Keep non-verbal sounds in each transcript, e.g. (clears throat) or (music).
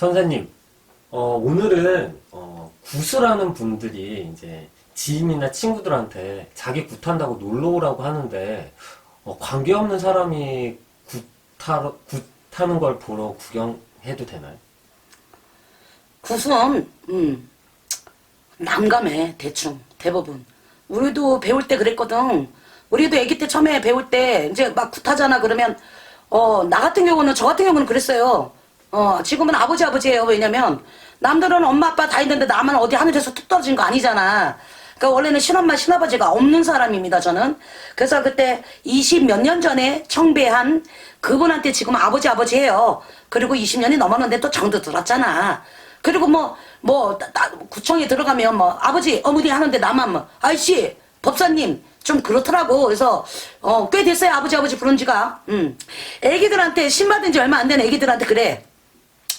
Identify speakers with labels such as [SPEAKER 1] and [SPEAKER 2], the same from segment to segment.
[SPEAKER 1] 선생님, 어, 오늘은 어, 구슬하는 분들이 이제 지인이나 친구들한테 자기 굿 한다고 놀러 오라고 하는데 어, 관계없는 사람이 굿하, 굿하는 걸 보러 구경해도 되나요?
[SPEAKER 2] 굿은 음, 난감해 대충 대부분. 우리도 배울 때 그랬거든. 우리도 아기 때 처음에 배울 때 이제 막 굿하잖아 그러면. 어 나 같은 경우는 저 같은 경우는 그랬어요 어 지금은 아버지 아버지예요 왜냐면 남들은 엄마 아빠 다 있는데 나만 어디 하늘에서 툭 떨어진 거 아니잖아 그러니까 원래는 친엄마 친아버지가 없는 사람입니다 저는 그래서 그때 20 몇 년 전에 청배한 그분한테 지금 아버지 아버지예요 그리고 20년이 넘었는데 또 정도 들었잖아 그리고 뭐, 뭐, 구청에 들어가면 뭐, 아버지, 어머니 하는데 나만 뭐, 아이씨, 법사님, 좀 그렇더라고. 그래서, 어, 꽤 됐어요. 아버지, 아버지 부른 지가. 음. 애기들한테, 신받은 지 얼마 안 된 애기들한테 그래.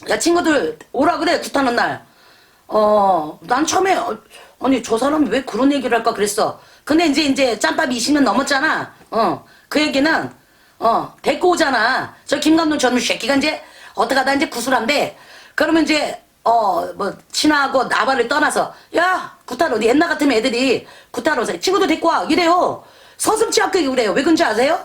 [SPEAKER 2] 야, 친구들, 오라 그래, 굿하는 날. 어, 난 처음에, 어, 아니, 저 사람이 왜 그런 얘기를 할까 그랬어. 근데 이제, 이제, 짬밥이 20년 넘었잖아. 어, 그 얘기는, 어, 데리고 오잖아. 저 김감독 저놈 새끼가 이제, 어떡하다 이제 구슬한데, 그러면 이제, 어, 뭐, 친하고 나발을 떠나서, 야, 구타로, 어디 옛날 같으면 애들이 구타로 오세요. 친구도 데리고 와. 이래요. 서슴치 않게 그래요. 왜 그런지 아세요?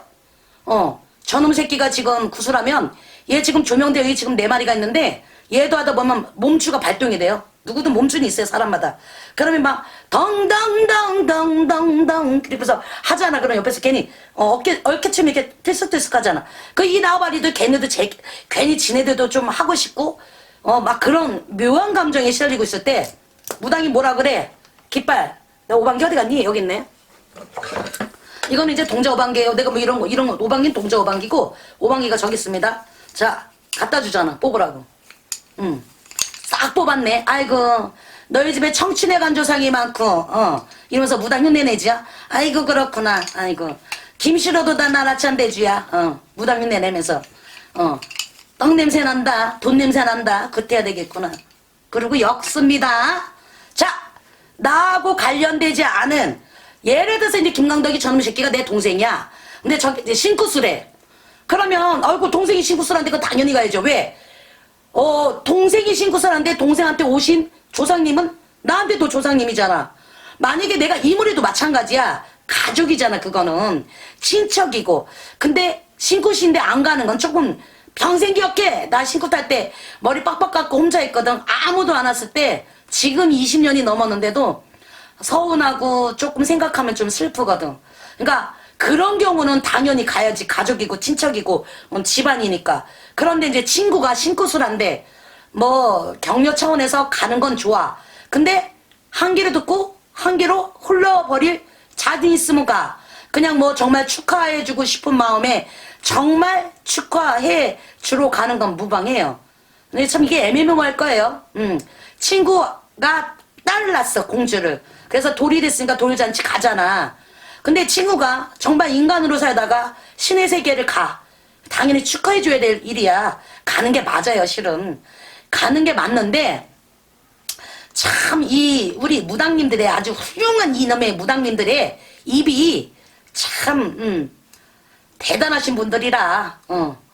[SPEAKER 2] 어, 저놈 새끼가 지금 구슬하면 얘 지금 조명대 여기 지금 네 마리가 있는데 얘도 하다 보면 몸추가 발동이 돼요. 누구든 몸추는 있어요, 사람마다. 그러면 막 덩덩덩덩덩덩 그러면서 하잖아. 그럼 옆에서 괜히 어, 어깨 얼케춤 이렇게 들썩들썩 하잖아. 그 이 나와바리도 걔네도 제, 괜히 지네들도 좀 하고 싶고 어 막 그런 묘한 감정에 시달리고 있을 때 무당이 뭐라 그래? 깃발. 나 오방기 어디 갔니? 여기 있네. 이거는 이제 동자 오방기예요. 내가 뭐 이런 거 이런 거 오방기는 동자 오방기고 오방기가 저기 있습니다. 자 갖다 주잖아. 뽑으라고. 응. 싹 뽑았네. 아이고 너희 집에 청춘의 간조상이 많고 어 이러면서 무당 흉내 내지야. 아이고 그렇구나. 아이고 김실어도 다 나라찬 대주야. 어 무당 흉내 내면서 어 떡 냄새 난다. 돈 냄새 난다. 그때야 되겠구나. 그리고 역습니다. 자 나하고 관련되지 않은 예를 들어서 이제 김강덕이 저놈 새끼가 내 동생이야. 근데 저 이제 신구수래. 그러면 아이고 동생이 신구수란데 그 당연히 가야죠. 왜? 어 동생이 신구수란데 동생한테 오신 조상님은 나한테도 조상님이잖아. 만약에 내가 이물에도 마찬가지야. 가족이잖아 그거는 친척이고. 근데 신구신데 안 가는 건 조금 평생 기억해. 나 신구 탈때 머리 빡빡 깎고 혼자 있거든. 아무도 안 왔을 때 지금 20년이 넘었는데도 서운하고 조금 생각하면 좀 슬프거든. 그러니까 그런 경우는 당연히 가야지 가족이고 친척이고 뭐 집안이니까. 그런데 이제 친구가 신구술한데 뭐 격려 차원에서 가는 건 좋아. 근데 한 귀로 듣고 한 귀로 흘러버릴 자신 있으면 가. 그냥 뭐 정말 축하해주고 싶은 마음에 정말 축하해 주러 가는 건 무방해요. 근데 참 이게 애매모호할 거예요. 음. 친구가 딸을 낳았어, 공주를. 그래서 돌이 됐으니까 돌잔치 가잖아. 근데 친구가 정말 인간으로 살다가 신의 세계를 가. 당연히 축하해줘야 될 일이야. 가는 게 맞아요, 실은. 가는 게 맞는데, 참, 이, 우리 무당님들의 아주 훌륭한 이놈의 무당님들의 입이 참, 음, 대단하신 분들이라, 어.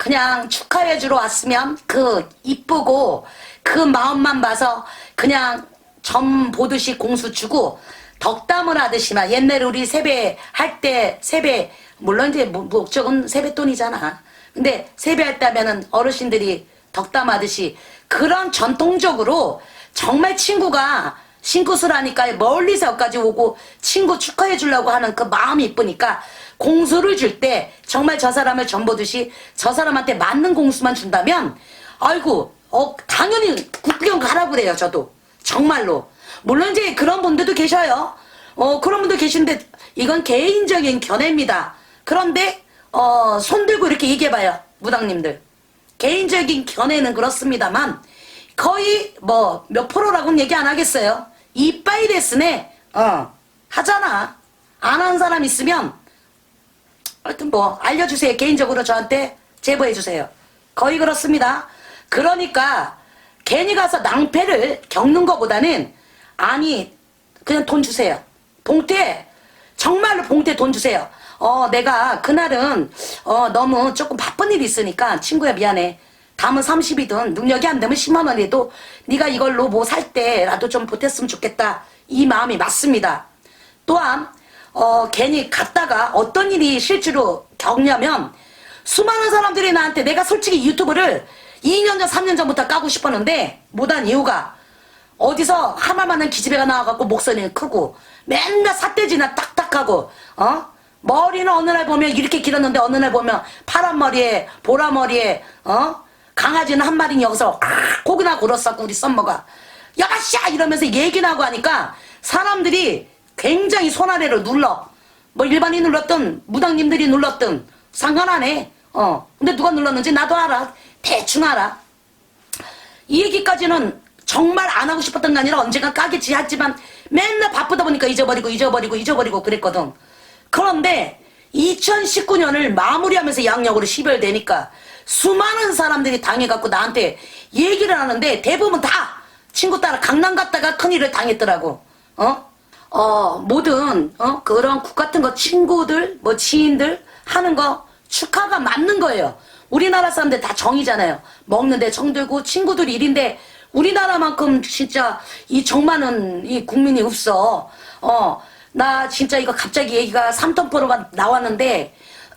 [SPEAKER 2] 그냥 축하해 주러 왔으면 그 이쁘고 그 마음만 봐서 그냥 점 보듯이 공수 주고 덕담을 하듯이만 옛날에 우리 세배 할 때 세배 물론 이제 목- 목적은 세뱃돈이잖아. 근데 세배할 때 하면은 어르신들이 덕담하듯이 그런 전통적으로 정말 친구가 신굿을 하니까 멀리서까지 오고 친구 축하해 주려고 하는 그 마음이 이쁘니까 공수를 줄 때 정말 저 사람을 전보듯이 저 사람한테 맞는 공수만 준다면 아이고 어 당연히 국경 가라 그래요 저도 정말로 물론 이제 그런 분들도 계셔요 어 그런 분도 계신데 이건 개인적인 견해입니다 그런데 어 손 들고 이렇게 얘기해봐요 무당님들 개인적인 견해는 그렇습니다만 거의 뭐 몇 프로라고는 얘기 안 하겠어요. 이빠이 데스네 어 하잖아. 안 한 사람 있으면 하여튼 뭐 알려주세요. 개인적으로 저한테 제보해 주세요. 거의 그렇습니다. 그러니까 괜히 가서 낭패를 겪는 것보다는 아니 그냥 돈 주세요. 봉태 정말로 봉태 돈 주세요. 어 내가 그날은 어 너무 조금 바쁜 일이 있으니까 친구야 미안해. 담은 30이든 능력이 안 되면 10만 원이라도 네가 이걸로 뭐 살 때라도 좀 보탰으면 좋겠다. 이 마음이 맞습니다. 또한 어, 괜히 갔다가 어떤 일이 실제로 겪냐면 수많은 사람들이 나한테 내가 솔직히 유튜브를 2년 전, 3년 전부터 까고 싶었는데 못한 이유가 어디서 하말만한 기집애가 나와갖고 목소리는 크고 맨날 삿대질이나 딱딱하고 어? 머리는 어느 날 보면 이렇게 길었는데 어느 날 보면 파란 머리에 보라 머리에 어? 강아지는 한 마리 여기서 아, 고기나 굴었었고 우리 썸머가 야가씨야 이러면서 얘기나 하고 하니까 사람들이 굉장히 손아래를 눌러 뭐 일반인 눌렀든 무당님들이 눌렀든 상관 안 해. 어. 근데 누가 눌렀는지 나도 알아. 대충 알아. 이 얘기까지는 정말 안 하고 싶었던 게 아니라 언젠가 까겠지 했지만 맨날 바쁘다 보니까 잊어버리고 잊어버리고 잊어버리고 그랬거든. 그런데 2019년을 마무리하면서 양력으로 10월 되니까 수많은 사람들이 당해갖고 나한테 얘기를 하는데 대부분 다 친구 따라 강남 갔다가 큰일을 당했더라고. 어? 어, 모든, 어, 그런 국 같은 거 친구들, 뭐 지인들 하는 거 축하가 맞는 거예요. 우리나라 사람들 다 정이잖아요. 먹는데 정들고 친구들 일인데 우리나라만큼 진짜 이 정많은 이 국민이 없어. 어, 나 진짜 이거 갑자기 얘기가 삼턴포로가 나왔는데 (clears throat)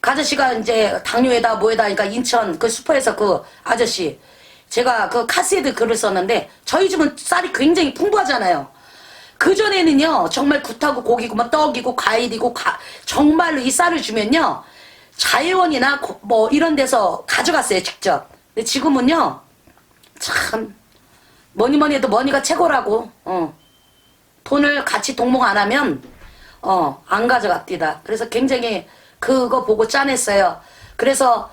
[SPEAKER 2] 그 아저씨가 이제 당뇨에다 뭐에다 그러니까 인천 그 슈퍼에서 그 아저씨 제가 그 카스에도 글을 썼는데 저희 집은 쌀이 굉장히 풍부하잖아요. 그 전에는요 정말 굿하고 고기고 뭐 떡이고 과일이고 가- 정말로 이 쌀을 주면요 자회원이나 고- 뭐 이런 데서 가져갔어요 직접. 근데 지금은요 참 뭐니 뭐니 해도 머니가 최고라고. 어. 돈을 같이 동봉 안 하면 어 안 가져갑디다. 그래서 굉장히 그거 보고 짠했어요. 그래서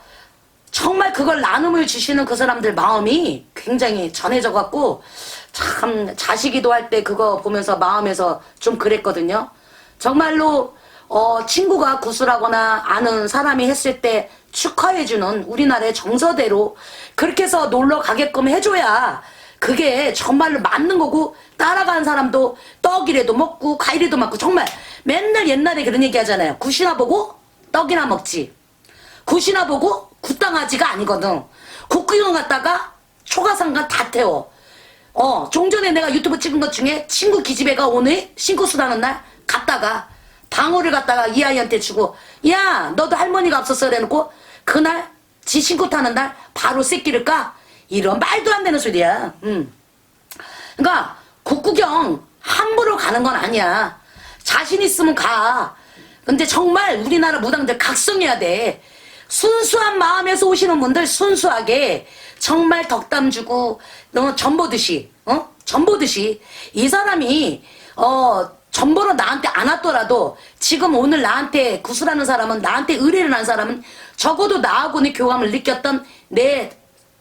[SPEAKER 2] 정말 그걸 나눔을 주시는 그 사람들 마음이 굉장히 전해져 갖고 참 자식이도 할 때 그거 보면서 마음에서 좀 그랬거든요. 정말로 어 친구가 구슬하거나 아는 사람이 했을 때 축하해주는 우리나라의 정서대로 그렇게 해서 놀러 가게끔 해줘야 그게 정말로 맞는 거고 따라가는 사람도 떡이라도 먹고 과일이라도 먹고 정말 맨날 옛날에 그런 얘기 하잖아요. 굿이나 보고 떡이나 먹지. 굿이나 보고 굿당아지가 아니거든. 국구경 갔다가 초가상가 다 태워. 어, 종전에 내가 유튜브 찍은 것 중에 친구 기집애가 오늘 신고 수다는 날 갔다가 방어를 갖다가 이 아이한테 주고 야 너도 할머니가 없었어 그래놓고 그날 지 신고 타는 날 바로 새끼를 까 이런 말도 안 되는 소리야. 음. 그러니까 국구경 함부로 가는 건 아니야. 자신 있으면 가. 근데 정말 우리나라 무당들 각성해야 돼. 순수한 마음에서 오시는 분들 순수하게 정말 덕담 주고 너 전보듯이 어 전보듯이 이 사람이 어 전보로 나한테 안 왔더라도 지금 오늘 나한테 구슬하는 사람은 나한테 의뢰를 한 사람은 적어도 나하고는 교감을 느꼈던 내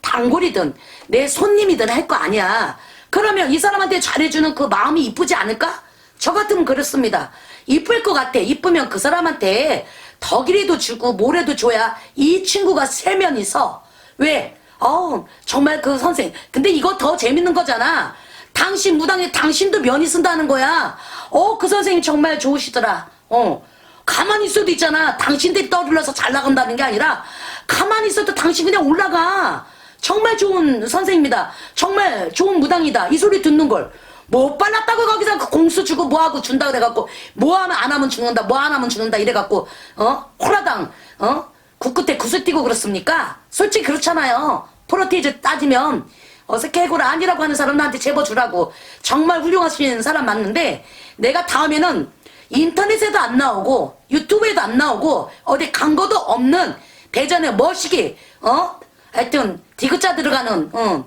[SPEAKER 2] 단골이든 내 손님이든 할 거 아니야. 그러면 이 사람한테 잘해주는 그 마음이 이쁘지 않을까? 저 같으면 그렇습니다. 이쁠 것 같아. 이쁘면 그 사람한테 덕이라도 주고 뭐라도 줘야 이 친구가 세면이 서. 왜? 어우, 정말 그 선생. 근데 이거 더 재밌는 거잖아. 당신 무당에 당신도 면이 쓴다는 거야. 어, 그 선생님 정말 좋으시더라. 어. 가만히 있어도 있잖아. 당신들이 떠올라서 잘 나간다는 게 아니라 가만히 있어도 당신 그냥 올라가. 정말 좋은 선생님이다. 정말 좋은 무당이다. 이 소리 듣는 걸. 못 빨랐다고 거기서 그 공수 주고 뭐하고 준다 그래갖고 뭐 하면 안 하면 죽는다 뭐 안 하면 죽는다 이래갖고 어 호라당 어 국끝에 구슬 띄고 그렇습니까 솔직히 그렇잖아요 프로테이즈 따지면 어색해 해고라 아니라고 하는 사람 나한테 제보 주라고 정말 훌륭하신 사람 맞는데 내가 다음에는 인터넷에도 안 나오고 유튜브에도 안 나오고 어디 간 것도 없는 대전에 멋있게 어? 하여튼 디귿자 들어가는 어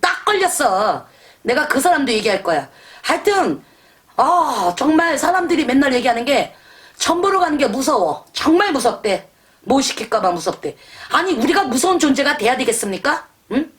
[SPEAKER 2] 딱 걸렸어. 내가 그 사람도 얘기할 거야. 하여튼 아 정말 사람들이 맨날 얘기하는 게 전보러 가는 게 무서워. 정말 무섭대. 뭐 시킬까봐 무섭대. 아니 우리가 무서운 존재가 돼야 되겠습니까? 응?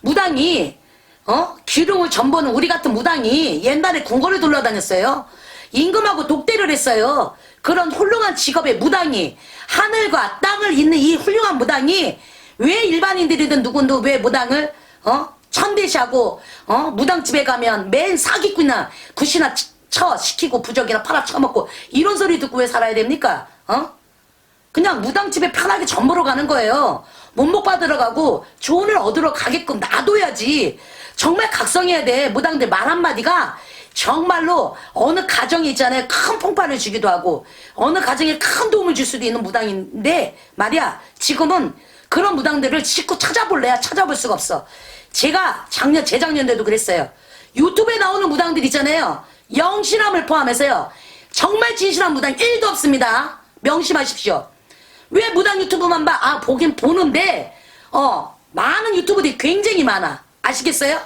[SPEAKER 2] 무당이 어 기룡을 전보는 우리 같은 무당이 옛날에 궁궐을 돌아다녔어요. 임금하고 독대를 했어요. 그런 훌륭한 직업의 무당이 하늘과 땅을 잇는 이 훌륭한 무당이 왜 일반인들이든 누군도 왜 무당을 어 천대시하고 어 무당집에 가면 맨 사기꾼이나 굿이나 치- 쳐 시키고 부적이나 팔아 쳐먹고 이런 소리 듣고 왜 살아야 됩니까? 어? 그냥 무당집에 편하게 전보러 가는 거예요. 문목 받으러 가고 조언을 얻으러 가게끔 놔둬야지. 정말 각성해야 돼. 무당들 말 한마디가 정말로 어느 가정에 있잖아요. 큰 풍파를 주기도 하고 어느 가정에 큰 도움을 줄 수도 있는 무당인데 말이야. 지금은 그런 무당들을 직구 찾아볼래야 찾아볼 수가 없어. 제가 작년, 재작년에도 그랬어요. 유튜브에 나오는 무당들 있잖아요. 영신함을 포함해서요. 정말 진실한 무당 1도 없습니다. 명심하십시오. 왜 무당 유튜브만 봐? 아, 보긴 보는데, 어, 많은 유튜브들이 굉장히 많아. 아시겠어요?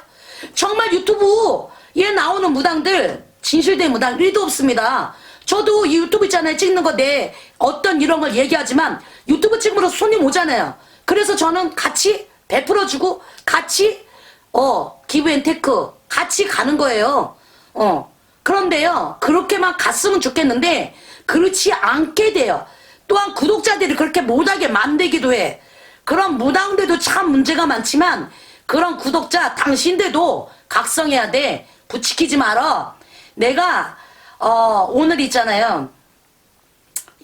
[SPEAKER 2] 정말 유튜브에 나오는 무당들, 진실된 무당 1도 없습니다. 저도 이 유튜브 있잖아요. 찍는 거 내 어떤 이런 걸 얘기하지만 유튜브 찍으러 손님 오잖아요. 그래서 저는 같이 베풀어주고 같이 어 기브앤테크 같이 가는 거예요. 어 그런데요 그렇게만 갔으면 좋겠는데 그렇지 않게 돼요. 또한 구독자들이 그렇게 못하게 만들기도 해. 그런 무당들도 참 문제가 많지만 그런 구독자 당신들도 각성해야 돼. 부추기지 말어. 내가 어 오늘 있잖아요.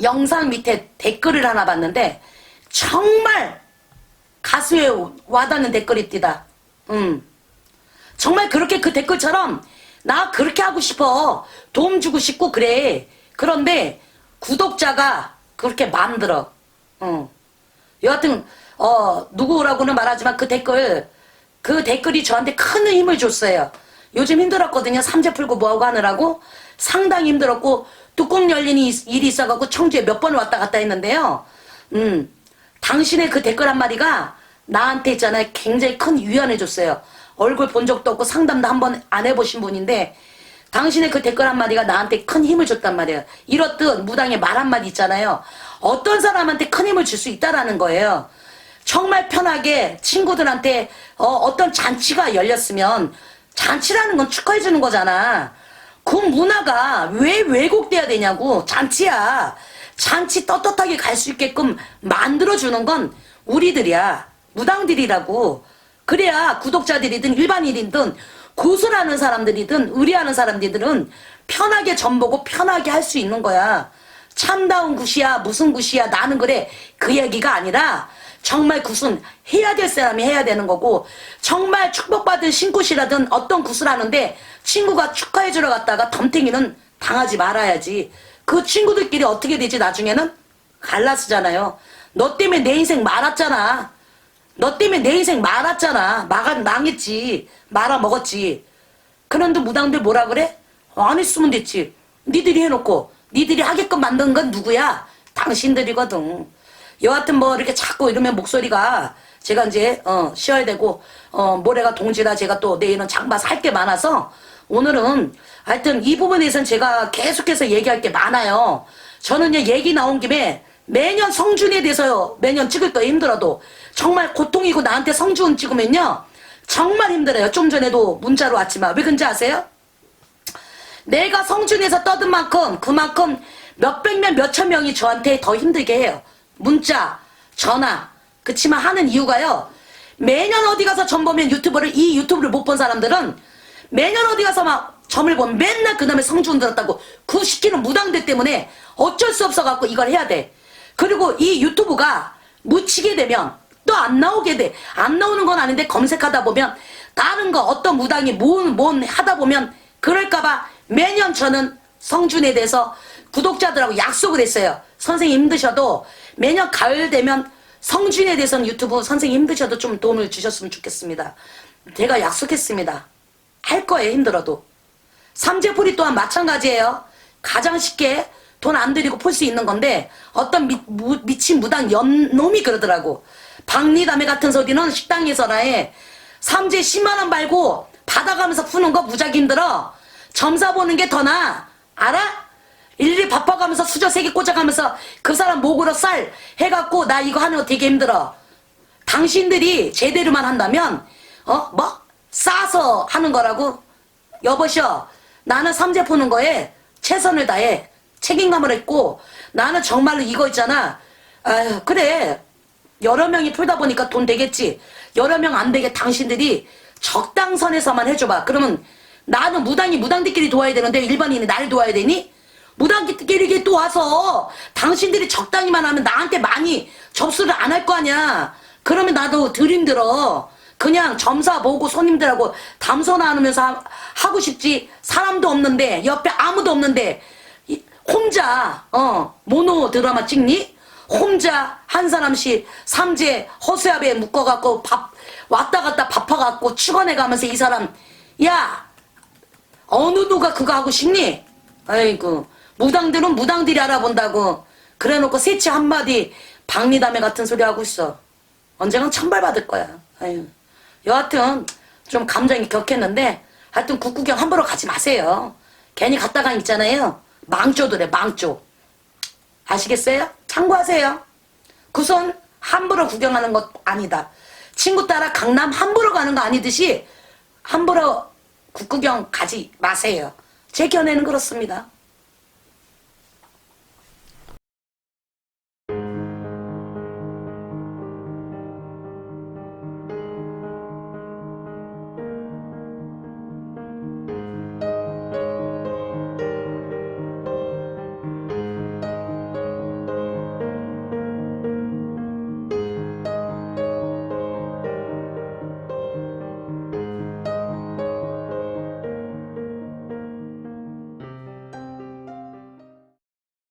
[SPEAKER 2] 영상 밑에 댓글을 하나 봤는데 정말 가슴에 와닿는 댓글이 띠다. 음. 정말 그렇게 그 댓글처럼 나 그렇게 하고 싶어. 도움 주고 싶고 그래. 그런데 구독자가 그렇게 만들어. 응. 여하튼 어 누구라고는 말하지만 그 댓글 그 댓글이 저한테 큰 힘을 줬어요. 요즘 힘들었거든요. 삼재 풀고 뭐하고 하느라고 상당히 힘들었고 뚜껑 열린 이- 일이 있어갖고 청주에 몇 번 왔다 갔다 했는데요. 음, 당신의 그 댓글 한 마디가 나한테 있잖아요. 굉장히 큰 위안을 줬어요. 얼굴 본 적도 없고 상담도 한 번 안 해보신 분인데 당신의 그 댓글 한마디가 나한테 큰 힘을 줬단 말이에요. 이렇듯 무당의 말 한마디 있잖아요. 어떤 사람한테 큰 힘을 줄 수 있다라는 거예요. 정말 편하게 친구들한테 어, 떤 잔치가 열렸으면 잔치라는 건 축하해 주는 거잖아. 그 문화가 왜 왜곡돼야 되냐고 잔치야. 잔치 떳떳하게 갈 수 있게끔 만들어 주는 건 우리들이야. 무당들이라고. 그래야 구독자들이든 일반인이든 구슬하는 사람들이든 의리하는 사람들은 편하게 전보고 편하게 할 수 있는 거야. 참다운 굿이야 무슨 굿이야 나는 그래. 그 얘기가 아니라 정말 굿은 해야 될 사람이 해야 되는 거고 정말 축복받은 신굿이라든 어떤 굿을 하는데 친구가 축하해 주러 갔다가 덤탱이는 당하지 말아야지. 그 친구들끼리 어떻게 되지 나중에는? 갈라쓰잖아요. 너 때문에 내 인생 말았잖아 너 때문에 내 인생 말았잖아 망, 망했지 말아 먹었지 그런데 무당들 뭐라 그래? 안 했으면 됐지. 니들이 해놓고 니들이 하게끔 만든 건 누구야? 당신들이거든. 여하튼 뭐 이렇게 자꾸 이러면 목소리가 제가 이제 어 쉬어야 되고 어 모레가 동지라 제가 또 내일은 장마서 할게 많아서 오늘은 하여튼 이 부분에선 제가 계속해서 얘기할 게 많아요. 저는 얘기 나온 김에 매년 성준에 대해서 매년 찍을 거 힘들어도 정말 고통이고 나한테 성준 찍으면요 정말 힘들어요. 좀 전에도 문자로 왔지만 왜 그런지 아세요? 내가 성준에서 떠든 만큼 그만큼 몇백 명, 몇천 명이 저한테 더 힘들게 해요. 문자, 전화. 그치만 하는 이유가요. 매년 어디 가서 점 보면 유튜브를, 이 유튜브를 못 본 사람들은 매년 어디 가서 막 점을 보면 맨날 그 다음에 성준 들었다고 그 시키는 무당들 때문에 어쩔 수 없어갖고 이걸 해야 돼. 그리고 이 유튜브가 묻히게 되면 또 안 나오게 돼. 안 나오는 건 아닌데 검색하다 보면 다른 거 어떤 무당이 뭔, 뭔 하다 보면 그럴까봐 매년 저는 성준에 대해서 구독자들하고 약속을 했어요. 선생님 힘드셔도 매년 가을 되면 성준에 대해서는 유튜브 선생님 힘드셔도 좀 도움을 주셨으면 좋겠습니다. 제가 약속했습니다. 할 거예요, 힘들어도. 삼재풀이 또한 마찬가지예요. 가장 쉽게 돈 안 들이고 풀수 있는 건데 어떤 미, 무, 미친 무당 연놈이 그러더라고. 박리담회 같은 소리는 식당에서나 해. 삼재 10만 원 말고 받아가면서 푸는 거 무지하게 힘들어. 점사 보는 게 더 나아. 알아? 일일이 바빠가면서 수저 세 개 꽂아가면서 그 사람 목으로 쌀 해갖고 나 이거 하는 거 되게 힘들어. 당신들이 제대로만 한다면 어? 뭐? 싸서 하는 거라고? 여보셔 나는 삼재 푸는 거에 최선을 다해 책임감을 했고 나는 정말로 이거 있잖아 아유 그래 여러 명이 풀다 보니까 돈 되겠지 여러 명 안 되게 당신들이 적당선에서만 해줘봐 그러면 나는 무당이 무당들끼리 도와야 되는데 일반인이 나를 도와야 되니? 무당끼리 또 와서 당신들이 적당히만 하면 나한테 많이 접수를 안 할 거 아니야 그러면 나도 덜 힘들어. 그냥 점사 보고 손님들하고 담소 나누면서 하- 하고 싶지. 사람도 없는데, 옆에 아무도 없는데, 이- 혼자, 어, 모노 드라마 찍니? 혼자 한 사람씩 삼재 허수아비에 묶어갖고 밥, 왔다 갔다 밥퍼갖고 축원해 가면서 이 사람, 야! 어느 누가 그거 하고 싶니? 아이고 무당들은 무당들이 알아본다고 그래놓고 세치 한마디 박리담회 같은 소리 하고 있어 언젠간 천벌 받을 거야 아유 여하튼 좀 감정이 격했는데 하여튼 국구경 함부로 가지 마세요 괜히 갔다가 있잖아요 망조들에 망조 아시겠어요? 참고하세요 그손 함부로 구경하는 것 아니다 친구 따라 강남 함부로 가는 거 아니듯이 함부로 국구경 가지 마세요. 제 견해는 그렇습니다.